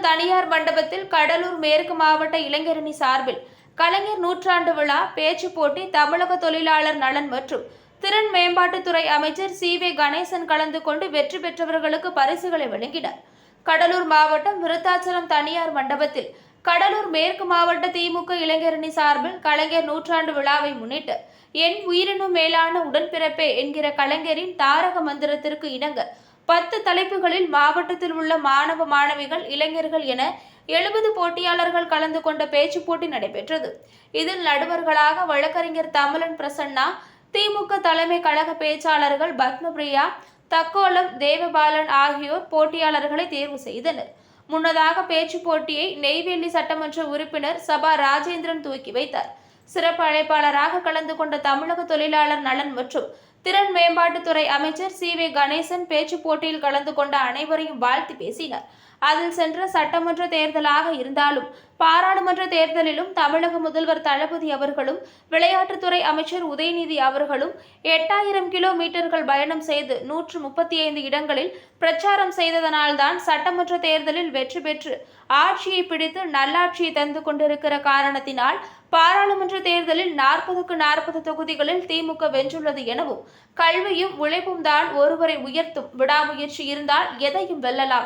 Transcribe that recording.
தனியார் மண்டபத்தில் கடலூர் மேற்கு மாவட்ட இளைஞரணி சார்பில் கலைஞர் நூற்றாண்டு விழா பேச்சு போட்டி தமிழக தொழிலாளர் நலன் மற்றும் திறன் மேம்பாட்டுத்துறை அமைச்சர் சி. வே. கணேசன் கலந்து கொண்டு வெற்றி பெற்றவர்களுக்கு பரிசுகளை வழங்கினார். கடலூர் மாவட்டம் விருத்தாச்சலம் தனியார் மண்டபத்தில் கடலூர் மேற்கு மாவட்ட திமுக இளைஞரணி சார்பில் கலைஞர் நூற்றாண்டு விழாவை முன்னிட்டு என் உயிரினும் மேலான உடன்பிறப்பே என்கிற கலைஞரின் தாரக மந்திரத்திற்கு இணங்க பத்து தலைப்புகளில் மாவட்டத்தில் உள்ள மாணவ மாணவிகள் இளைஞர்கள் என எழுபது போட்டியாளர்கள் கலந்து கொண்ட பேச்சு போட்டி நடைபெற்றது. இதில் நடுவர்களாக வழக்கறிஞர் தமிழன் பிரசன்னா திமுக தலைமை கழக பேச்சாளர்கள் பத்மபிரியா தக்கோலம் தேவபாலன் ஆகியோர் போட்டியாளர்களை தேர்வு செய்தனர். முன்னதாக பேச்சு போட்டியை நெய்வேலி சட்டமன்ற உறுப்பினர் சபா ராஜேந்திரன் துவக்கி வைத்தார். சிறப்பு அழைப்பாளராக கலந்து கொண்ட தமிழக தொழிலாளர் நலன் மற்றும் திறன் மேம்பாட்டுத்துறை அமைச்சர் சி வே கணேசன் பேச்சு போட்டியில் கலந்து கொண்ட அனைவரையும் வாழ்த்து பேசினார். அதில் சென்ற சட்டமன்ற தேர்தலாக இருந்தாலும் பாராளுமன்ற தேர்தலிலும் தமிழக முதல்வர் தளபதி அவர்களும் விளையாட்டுத்துறை அமைச்சர் உதயநிதி அவர்களும் எட்டாயிரம் கிலோமீட்டர்கள் பயணம் செய்து நூற்று முப்பத்தி ஐந்து இடங்களில் பிரச்சாரம் செய்ததனால்தான் சட்டமன்ற தேர்தலில் வெற்றி பெற்று ஆட்சியை பிடித்து நல்லாட்சியை தந்து கொண்டிருக்கிற காரணத்தினால் பாராளுமன்ற தேர்தலில் நாற்பதுக்கு நாற்பது தொகுதிகளில் திமுக வென்றுள்ளது எனவும் கல்வியும் உழைப்பும் தான் ஒருவரை உயர்த்தும் விடாமுயற்சி இருந்தால் எதையும் வெல்லலாம்.